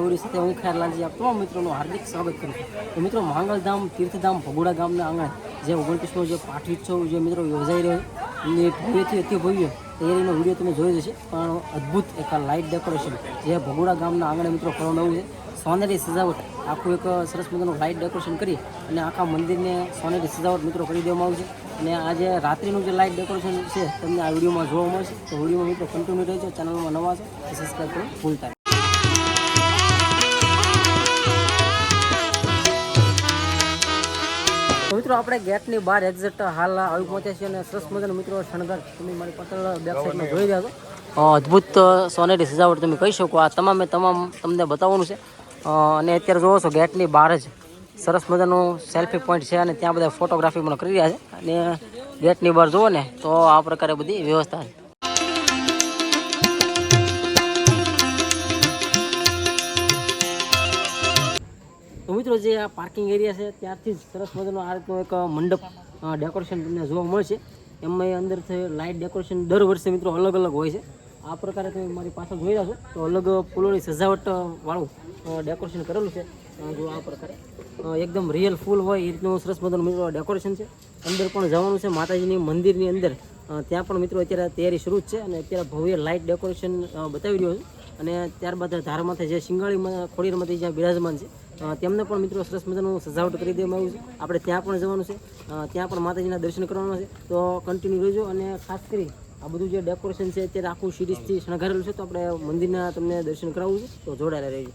નવા સાથે હું ખેરલાલજી આપ તમામ મિત્રોનું હાર્દિક સ્વાગત કરું છું. તો મિત્રો, માંગલધામ તીર્થધામ ભગોડા ગામના આંગણે જે ઓગણત્રીસનો જે પાઠોત્સવ જે મિત્રો યોજાઈ રહ્યો અને ભવ્યથી અતિ ભવ્ય તૈયારીનો વીડિયો તમે જોઈ જશે પણ અદ્ભુત એક લાઇટ ડેકોરેશન જે ભગોડા ગામના આંગણે મિત્રો કરવામાં આવ્યું છે. સોનેરી સજાવટ, આખું એક સરસ મજાનું લાઇટ ડેકોરેશન કરી અને આખા મંદિરને સોનેરી સજાવટ મિત્રો કરી દેવામાં આવ્યું છે. અને આ જે રાત્રિનું જે લાઇટ ડેકોરેશન છે, તમને આ વિડીયોમાં જોવા મળશે. તો વિડીયોમાં મિત્રો કન્ટિન્યુ રહેજો ચેનલમાં નવા છે સબસ્ક્રાઈબ કરો ભૂલતા મિત્રો, આપણે ગેટની બહાર એક્ઝેક્ટ હાલ આવી પહોંચ્યા છીએ અને સરસ મજાનો મિત્રો શણગાર તમે મારી બેક સાઈડમાં જોઈ રહ્યા છો. અદ્ભુત સોનેરી સજાવટ તમે કહી શકો. આ તમામે તમામ તમને બતાવવાનું છે. અને અત્યારે જોવો છો ગેટની બહાર જ સરસ મજાનું સેલ્ફી પોઈન્ટ છે અને ત્યાં બધા ફોટોગ્રાફી પણ કરી રહ્યા છે. અને ગેટની બહાર જુઓ ને, તો આ પ્રકારે બધી વ્યવસ્થા છે. મિત્રો જે આ પાર્કિંગ એરિયા છે, ત્યારથી જ સરસ મજાનો આ રીતનો એક મંડપ ડેકોરેશન તમને જોવા મળશે. એમાં અંદરથી લાઇટ ડેકોરેશન દર વર્ષે મિત્રો અલગ અલગ હોય છે. આ પ્રકારે તમે મારી પાછળ જોઈ રહ્યા છો, તો અલગ ફૂલોની સજાવટવાળું ડેકોરેશન કરેલું છે. જો આ પ્રકારે. એકદમ રિયલ ફૂલ હોય, એ રીતનું સરસ મજાનું મિત્રો ડેકોરેશન છે. અંદર પણ જવાનું છે, માતાજીની મંદિરની અંદર. ત્યાં પણ મિત્રો અત્યારે તૈયારી શરૂ જ છે અને અત્યારે ભવ્ય લાઇટ ડેકોરેશન બતાવી રહ્યો છે. અને ત્યારબાદ ધારમાથે જે શિંગાળીમાં ખોડીરમાંથી જ્યાં બિરાજમાન છે તેમને પણ મિત્રો સરસ મજાનું સજાવટ કરી દેવામાં આવ્યું છે. આપણે ત્યાં પણ જવાનું છે ત્યાં પણ માતાજીના દર્શન કરવાના છે. તો કન્ટિન્યુ રહેજો અને ખાસ કરી આ બધું જે ડેકોરેશન છે અત્યારે આખું સિરીઝથી શણગારેલું છે તો આપણે મંદિરના તમને દર્શન કરાવવું છે તો જોડાયેલા રહેજો.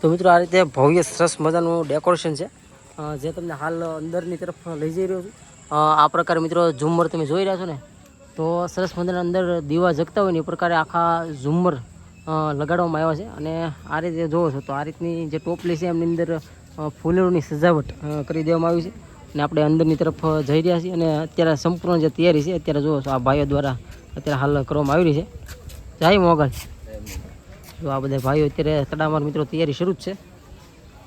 તો મિત્રો આ રીતે ભવ્ય સરસ મજાનું ડેકોરેશન છે જે તમને હાલ અંદરની તરફ લઈ જઈ રહ્યો છું. આ પ્રકારે મિત્રો ઝુમ્મર તમે જોઈ રહ્યા છો ને? તો સરસ મજાના અંદર દીવા જગતા હોય ને એ પ્રકારે આખા ઝુમ્મર અ, લગાડવામાં આવ્યા છે. અને આ રીતે જોવો છો તો આ રીતની જે ટોપલી છે, એમની અંદર ફૂલોની સજાવટ કરી દેવામાં આવી છે. અને આપણે અંદરની તરફ જઈ રહ્યા છીએ અને અત્યારે સંપૂર્ણ જે તૈયારી છે, અત્યારે જોવો છો આ ભાઈઓ દ્વારા અત્યારે હાલ કરવામાં આવી રહી છે. જાય મોગલ. જો આ બધા ભાઈઓ અત્યારે તડામાર મિત્રો તૈયારી શરૂ જ છે.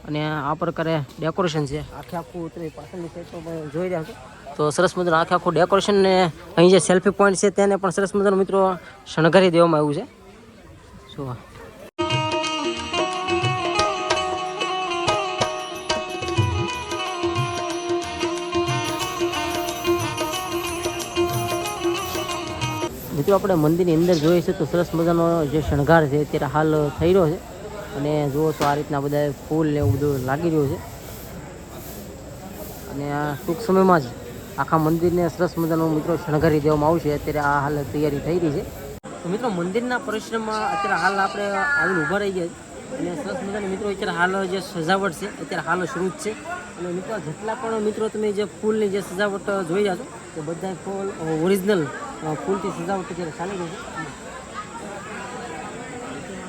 અને આ પ્રકારે ડેકોરેશન છે. આખે આખું તમે પાછળની સાઈડ પણ જોઈ રહ્યા છો. તો સરસ મજાનું આખે આખું ડેકોરેશન ને અહીં જે સેલ્ફી પોઈન્ટ છે, તેને પણ સરસ મજાનું મિત્રો શણગારી દેવામાં આવ્યું છે. શું મિત્રો, આપણે મંદિરની અંદર જોઈએ છે તો સરસ મજાનો જે શણગાર છે, અત્યારે હાલ થઈ રહ્યો છે. અને જુઓ તો આ રીતના બધા ફૂલ ને એવું બધું લાગી રહ્યું છે. અને આ ટૂંક સમયમાં જ આખા મંદિરને સરસ મજાનો મિત્રો શણગારી દેવામાં આવશે. અત્યારે આ હાલ તૈયારી થઈ રહી છે. તો મિત્રો મંદિરના પરિશ્રમમાં અત્યારે હાલ આપણે આવીને ઊભા રહી ગયા અને સરસ મજાના મિત્રો અત્યારે હાલ જે સજાવટ છે, અત્યારે હાલ શરૂ જ છે. અને મિત્રો જેટલા પણ મિત્રો તમે જે ફૂલની જે સજાવટ જોઈ રહ્યા છો, તે બધા ફૂલ ઓરિજિનલ ફૂલથી સજાવટ અત્યારે ચાલી રહી છે.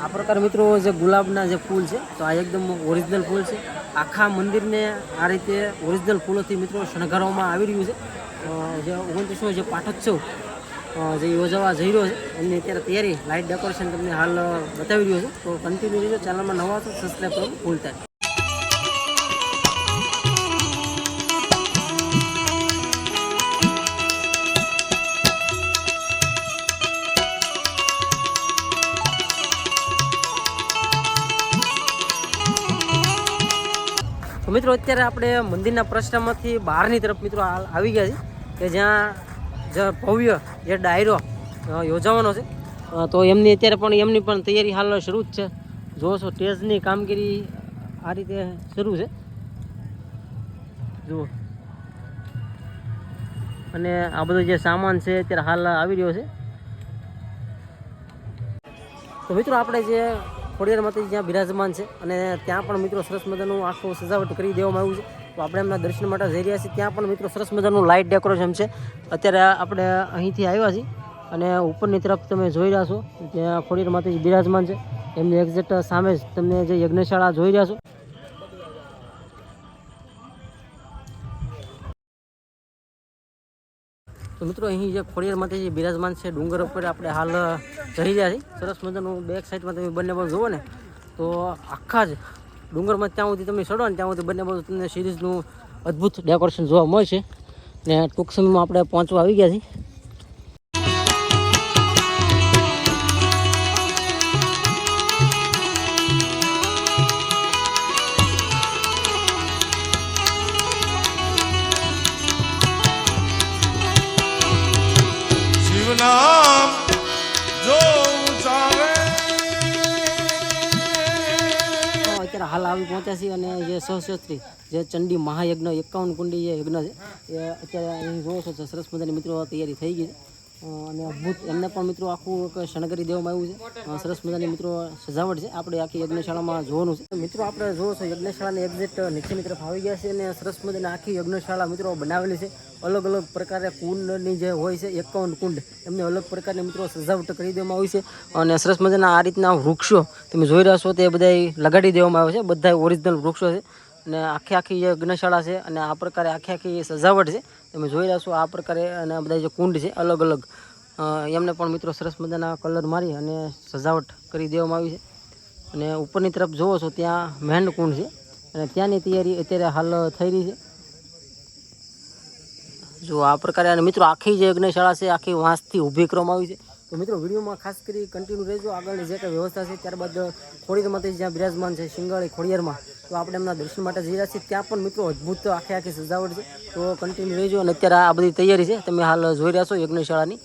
આ પ્રકાર મિત્રો જે ગુલાબના જે ફૂલ છે, તો આ એકદમ ઓરિજિનલ ફૂલ છે. આખા મંદિરને આ રીતે ઓરિજિનલ ફૂલોથી મિત્રો શણગારવામાં આવી રહ્યું છે. જે ઓગણત્રીસનો જે પાઠોત્સવ જે યોજાવા જઈ રહ્યો છે, એમની અત્યારે તૈયારી લાઇટ ડેકોરેશન તમને હાલ બતાવી રહ્યો છે. તો કન્ટિન્યુ રહેજો ચેનલમાં નવા તો સબસ્ક્રાઈબ કરવું ભૂલતા મિત્રો, અત્યારે આપણે મંદિરના પ્રશ્નમાંથી બહારની તરફ મિત્રો આવી ગયા છે કે જ્યાં જે ભવ્ય જે ડાયરો યોજાવાનો છે. તો એમની અત્યારે પણ, એમની પણ તૈયારી હાલ શરૂ જ છે. જોશો સ્ટેજની કામગીરી આ રીતે શરૂ છે. જુઓ. અને આ બધો જે સામાન છે, અત્યારે હાલ આવી રહ્યો છે. તો મિત્રો, આપણે જે ખોડિયાર માતાજી જ્યાં બિરાજમાન છે, અને ત્યાં પણ મિત્રો સરસ મજાનું આખું સજાવટ કરી દેવામાં આવ્યું છે. તો આપણે એમના દર્શન માટે જઈ રહ્યા છીએ. ત્યાં પણ મિત્રો સરસ મજાનું લાઇટ ડેકોરેશન છે. અત્યારે આપણે અહીંથી આવ્યા છીએ અને ઉપરની તરફ તમે જોઈ રહ્યા છો ત્યાં ખોડીર માતાજી બિરાજમાન છે. એમની એક્ઝેક્ટ સામે જ તમને જે યજ્ઞશાળા જોઈ રહ્યા છો. તો મિત્રો અહીં જે ખોડિયાર માતાજી બિરાજમાન છે, ડુંગર ઉપર આપણે હાલ જઈ રહ્યા છીએ. સરસ મજાનું બેક સાઈડમાં તમે બંને પણ જુઓ ને, તો આખા જ ડુંગરમાં ત્યાં સુધી તમે ચડો ને ત્યાં સુધી બંને બાજુ તમને સિરીઝનું અદ્ભુત ડેકોરેશન જોવા મળશે. ને ટૂંક સમયમાં આપણે પહોંચવા આવી ગયા છીએ. હાલ આવી પહોંચ્યા છીએ અને જે સહસ્ત્રી જે ચંડી મહાયજ્ઞ એકાવન કુંડી જે યજ્ઞ છે, એ અત્યારે અહીં જોવો છો સરસ મજાની મિત્રો તૈયારી થઈ ગઈ છે. અને અદ્ભુત. એમને પણ મિત્રો આખું એક શણગરી દેવામાં આવ્યું છે. સરસ મજાની મિત્રો સજાવટ છે. આપણે આખી યજ્ઞશાળામાં જોવાનું છે. મિત્રો, આપણે જોવો છો યજ્ઞશાળાની એક્ઝેક્ટ નીચેની તરફ આવી ગયા છે અને સરસ મજાની આખી યજ્ઞશાળા મિત્રો બનાવેલી છે. અલગ અલગ પ્રકારે કુંડની જે હોય છે, એકાવન કુંડ, એમને અલગ પ્રકારની મિત્રો સજાવટ કરી દેવામાં આવી છે. અને સરસ મજાના આ રીતના વૃક્ષો તમે જોઈ રહ્યા છો, તે બધા લગાડી દેવામાં આવે છે. બધા ઓરિજિનલ વૃક્ષો છે. અને આખી આખી યજ્ઞશાળા છે અને આ પ્રકારે આખી આખી સજાવટ છે, તમે જોઈ રહ્યા છો આ પ્રકારે અને બધા જે કુંડ છે અલગ અલગ. એમને પણ મિત્રો સરસ મજાના કલર મારી અને સજાવટ કરી દેવામાં આવી છે. અને ઉપરની તરફ જુઓ છો ત્યાં મહેન્ડ કુંડ છે અને ત્યાંની તૈયારી અત્યારે હાલ થઈ રહી છે. જો આ પ્રકારે અને મિત્રો આખી જે યજ્ઞશાળા છે, આખી વાંસથી ઊભી કરવામાં આવી છે. તો મિત્રો, વિડીયોમાં ખાસ કરી કન્ટિન્યુ રહેજો. આગળની જે કંઈ વ્યવસ્થા છે, ત્યારબાદ ખોડીયાર માતાજી જ્યાં બિરાજમાન છે, શિંગાળી ખોડિયારમાં, તો આપણે એમના દર્શન માટે જઈ રહ્યા છીએ. ત્યાં પણ મિત્રો અદ્ભુત આખી આખી સજાવટ છે. તો કન્ટિન્યુ રહેજો અને અત્યારે આ બધી તૈયારી છે. તમે હાલ જોઈ રહ્યા છો યજ્ઞશાળાની.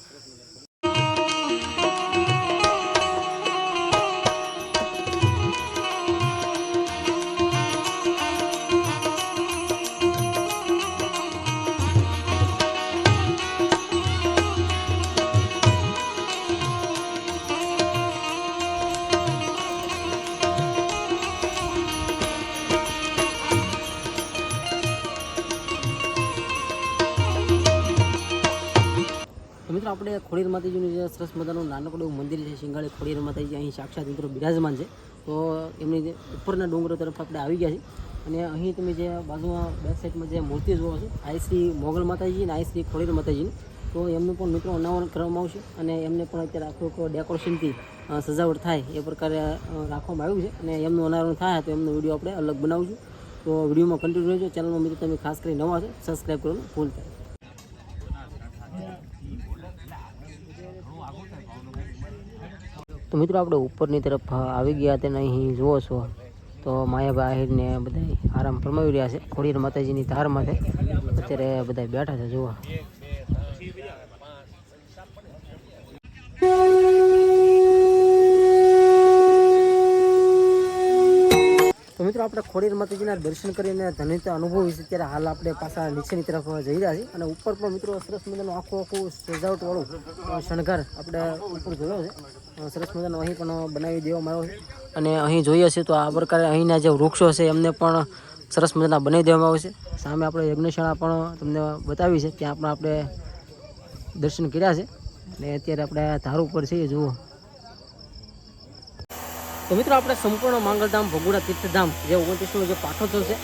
આપણે ખોડીર માતાજીનું જે સરસ મજાનું નાનકડું મંદિર છે, શિંગાળી ખોડીર માતાજી અહીં સાક્ષાત મિત્રો બિરાજમાન છે. તો એમની ઉપરના ડુંગરો તરફ આપણે આવી ગયા છીએ અને અહીં તમે જે બાજુમાં બેક સાઈડમાં જે મૂર્તિ જોવો છો આઈ શ્રી મોગલ માતાજી અને આઈ શ્રી ખોડીર માતાજીની તો એમનું પણ મિત્રો અનાવરણ કરવામાં આવશે અને એમને પણ અત્યારે આખું ડેકોરેશનથી સજાવટ થાય એ પ્રકારે રાખવામાં આવ્યું છે અને એમનું અનાવરણ થાય તો એમનો વીડિયો આપણે અલગ બનાવશું. તો વિડીયોમાં કન્ટિન્યુ રહેજો. ચેનલમાં મિત્રો તમે ખાસ કરી નવા છો સબસ્ક્રાઈબ કરવાનું ભૂલતા તો મિત્રો આપણે ઉપરની તરફ આવી ગયા તેને અહીં જુઓ છો. તો માયાભાઈ આહિરને બધા આરામ ફરમાવી રહ્યા છે. ખોડીર માતાજીની ધાર માથે અત્યારે બધા બેઠા છે, જુઓ. મિત્રો, આપણે ખોડીર માતાજીના દર્શન કરીને ધન્યતા અનુભવી છે. ત્યારે હાલ આપણે પાછા નીચેની તરફ જઈ રહ્યા છીએ. અને ઉપર પણ મિત્રો સરસ મજાનું આખું આખું સજાવટવાળું શણગાર આપણે ઉપર જોયો છે. સરસ મજાનો અહીં પણ બનાવી દેવામાં આવ્યો છે. અને અહીં જોઈએ છીએ તો આ પ્રકારે અહીંના જે વૃક્ષો છે, એમને પણ સરસ મજાના બનાવી દેવામાં આવે છે. સામે આપણે યજ્ઞશાળા પણ તમને બતાવી છે. ત્યાં પણ આપણે દર્શન કર્યા છે. અને અત્યારે આપણે ધાર ઉપર છીએ, જુઓ. તો મિત્રો આપણે સંપૂર્ણ માંગલધામ, ભગુડા તીર્થધામ જે ઓગણત્રીસનો જે પાઠોત્સવ છે,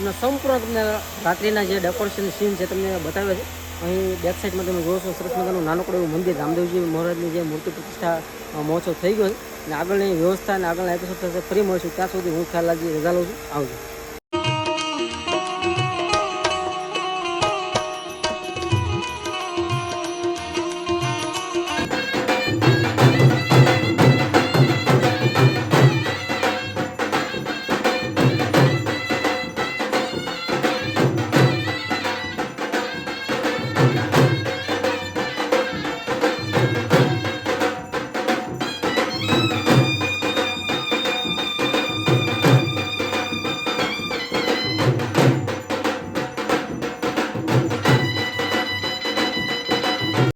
એના સંપૂર્ણ તમને રાત્રિના જે ડેકોરેશન સીન છે તમને બતાવે છે, અહીં બેક સાઈડમાં તમે જોશો, સરસ મજાનું નાનકડું એવું મંદિર, રામદેવજી મહારાજની જે મૂર્તિ પ્રતિષ્ઠા મહોત્સવ થઈ ગયો છે. અને આગળની વ્યવસ્થા અને આગળના એપિસોડ થશે ફરી મળીશું. ત્યાં સુધી હું ખ્યાલ લાગી રજા લઉં છું. આવજો.